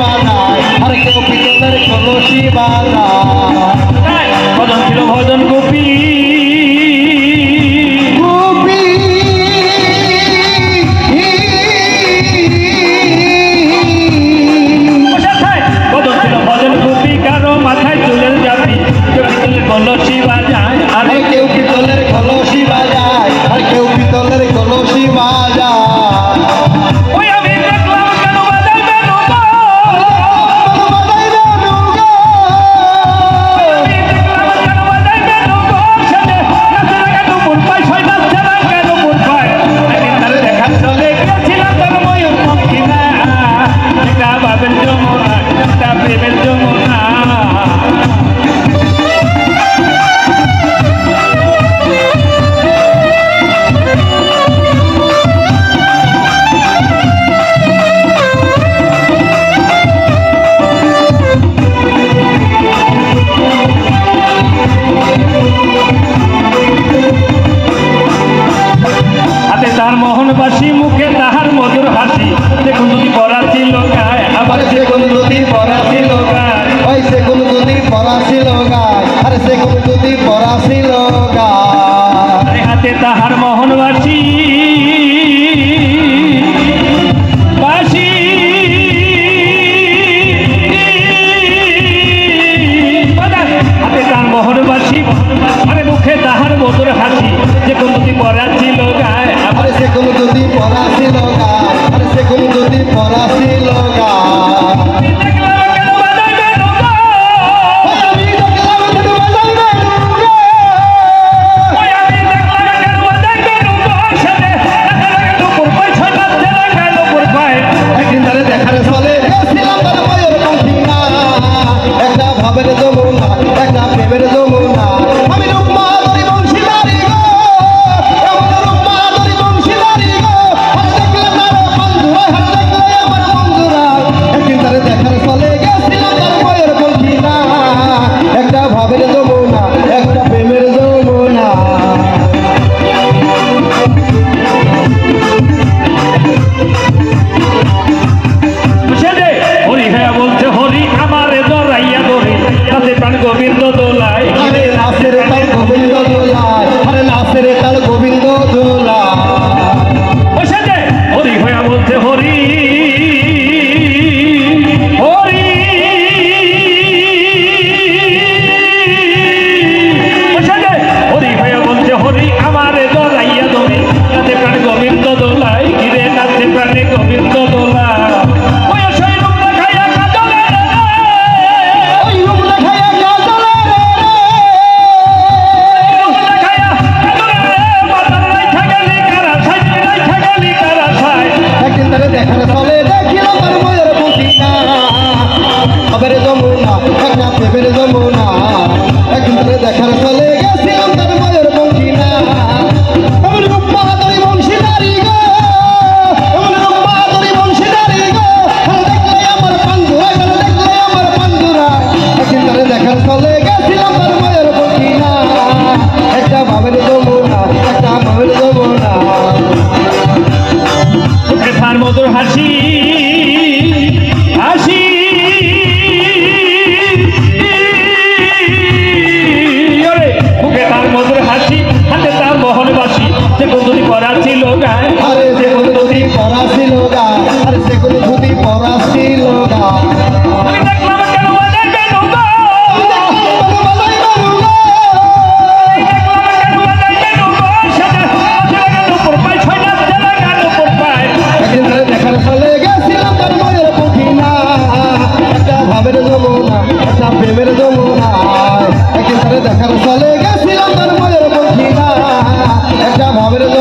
বানায় আর কেউ পিতলের কলসি বানায়। হাসিব আরে মুখে তাহার মধুর হাসি যে কোনটি পরা ছিল গায়। আরে সে কোনো যদি পরা ছিল আরে সে কোনো যদি পরা ছিল Gobind মধুর হাসি। Come on,